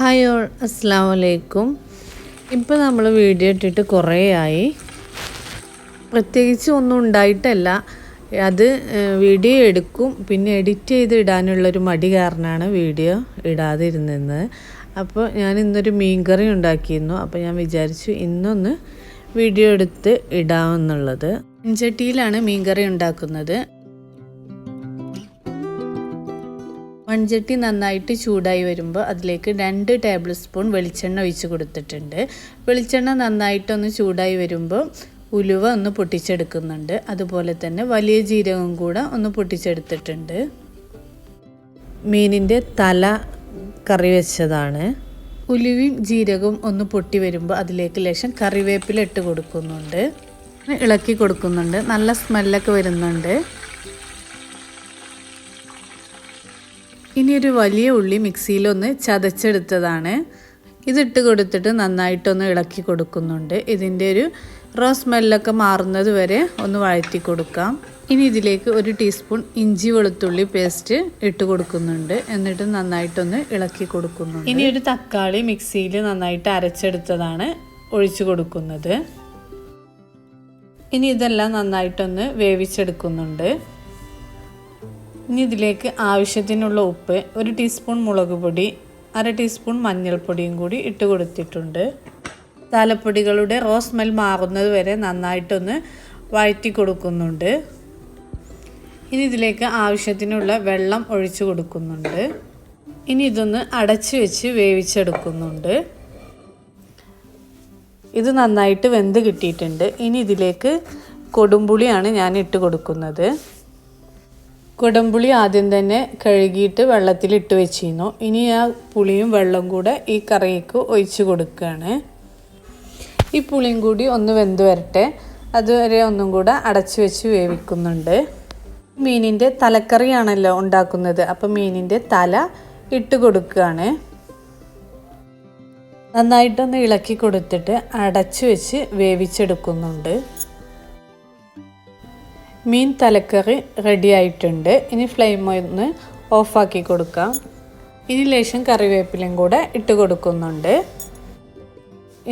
Hi all അസ്സാം വലൈക്കും ഇപ്പോൾ നമ്മൾ വീഡിയോ ഇട്ടിട്ട് കുറേ ആയി പ്രത്യേകിച്ച് ഒന്നും ഉണ്ടായിട്ടല്ല. അത് വീഡിയോ എടുക്കും. പിന്നെ എഡിറ്റ് ചെയ്ത് ഇടാനുള്ളൊരു മടി കാരണമാണ് വീഡിയോ ഇടാതിരുന്നത്. അപ്പോൾ ഞാൻ ഇന്നൊരു മീൻകറി ഉണ്ടാക്കിയിരുന്നു. അപ്പോൾ ഞാൻ വിചാരിച്ചു ഇന്നൊന്ന് വീഡിയോ എടുത്ത് ഇടാമെന്നുള്ളത്. മൺചട്ടിയിലാണ് മീൻകറി ഉണ്ടാക്കുന്നത്. മൺചട്ടി നന്നായിട്ട് ചൂടായി വരുമ്പോൾ അതിലേക്ക് രണ്ട് ടേബിൾ സ്പൂൺ വെളിച്ചെണ്ണ ഒഴിച്ച് കൊടുത്തിട്ടുണ്ട്. വെളിച്ചെണ്ണ നന്നായിട്ടൊന്ന് ചൂടായി വരുമ്പോൾ ഉലുവ ഒന്ന് പൊട്ടിച്ചെടുക്കുന്നുണ്ട്. അതുപോലെ തന്നെ വലിയ ജീരകം കൂടെ ഒന്ന് പൊട്ടിച്ചെടുത്തിട്ടുണ്ട്. മീനിന്റെ തല കറി വെച്ചതാണ്. ഉലുവയും ജീരകവും ഒന്ന് പൊട്ടി വരുമ്പോൾ അതിലേക്ക് ലേശം കറിവേപ്പില ഇട്ട് കൊടുക്കുന്നുണ്ട്. ഇളക്കി കൊടുക്കുന്നുണ്ട്. നല്ല സ്മെല്ലൊക്കെ വരുന്നുണ്ട്. ഇനി ഒരു വലിയ ഉള്ളി മിക്സിയിലൊന്ന് ചതച്ചെടുത്തതാണ്. ഇതിട്ട് കൊടുത്തിട്ട് നന്നായിട്ടൊന്ന് ഇളക്കി കൊടുക്കുന്നുണ്ട്. ഇതിന്റെ ഒരു റോ സ്മെല്ലൊക്കെ മാറുന്നത് വരെ ഒന്ന് വഴറ്റി കൊടുക്കാം. ഇനി ഇതിലേക്ക് ഒരു ടീസ്പൂൺ ഇഞ്ചി വെളുത്തുള്ളി പേസ്റ്റ് ഇട്ട് കൊടുക്കുന്നുണ്ട്. എന്നിട്ട് നന്നായിട്ടൊന്ന് ഇളക്കി കൊടുക്കുന്നു ഇനി ഒരു തക്കാളി മിക്സിയിൽ നന്നായിട്ട് അരച്ചെടുത്തതാണ് ഒഴിച്ചു കൊടുക്കുന്നത്. ഇനി ഇതെല്ലാം നന്നായിട്ടൊന്ന് വേവിച്ചെടുക്കുന്നുണ്ട്. ഇനി ഇതിലേക്ക് ആവശ്യത്തിനുള്ള ഉപ്പ് ഒരു ടീസ്പൂൺ മുളക് പൊടി അര ടീസ്പൂൺ മഞ്ഞൾപ്പൊടിയും കൂടി ഇട്ട് കൊടുത്തിട്ടുണ്ട്. തലപ്പൊടികളുടെ റോ സ്മെൽ മാറുന്നത് വരെ നന്നായിട്ടൊന്ന് വഴറ്റി കൊടുക്കുന്നുണ്ട്. ഇനി ഇതിലേക്ക് ആവശ്യത്തിനുള്ള വെള്ളം ഒഴിച്ചു കൊടുക്കുന്നുണ്ട്. ഇനി ഇതൊന്ന് അടച്ചു വെച്ച് വേവിച്ചെടുക്കുന്നുണ്ട്. ഇത് നന്നായിട്ട് വെന്ത് കിട്ടിയിട്ടുണ്ട്. ഇനി ഇതിലേക്ക് കൊടുമ്പുളിയാണ് ഞാൻ ഇട്ട് കൊടുക്കുന്നത്. കുടംപുളി ആദ്യം തന്നെ കഴുകിയിട്ട് വെള്ളത്തിൽ ഇട്ട് വെച്ചിരുന്നു. ഇനി ആ പുളിയും വെള്ളം കൂടെ ഈ കറിക്ക് ഒഴിച്ച് കൊടുക്കുകയാണ്. ഈ പുളിയും കൂടി ഒന്ന് വെന്ത് വരട്ടെ. അതുവരെ ഒന്നും കൂടെ അടച്ചു വെച്ച് വേവിക്കുന്നുണ്ട്. മീനിന്റെ തലക്കറിയാണല്ലോ ഉണ്ടാക്കുന്നത്. അപ്പം മീനിന്റെ തല ഇട്ട് കൊടുക്കുകയാണ്. നന്നായിട്ടൊന്ന് ഇളക്കി കൊടുത്തിട്ട് അടച്ചു വെച്ച് വേവിച്ചെടുക്കുന്നുണ്ട്. മീൻ തലക്കറി റെഡി ആയിട്ടുണ്ട്. ഇനി ഫ്ലെയിം ഒന്ന് ഓഫാക്കി കൊടുക്കാം. ഇനി ലേശം കറിവേപ്പിലയും കൂടെ ഇട്ട് കൊടുക്കുന്നുണ്ട്.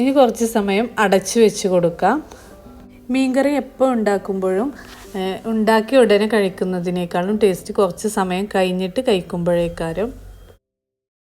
ഇനി കുറച്ച് സമയം അടച്ചു വെച്ച് കൊടുക്കാം. മീൻകറി എപ്പോൾ ഉണ്ടാക്കുമ്പോഴും ഉണ്ടാക്കി ഉടനെ കഴിക്കുന്നതിനേക്കാളും ടേസ്റ്റ് കുറച്ച് സമയം കഴിഞ്ഞിട്ട് കഴിക്കുമ്പോഴേക്കാരും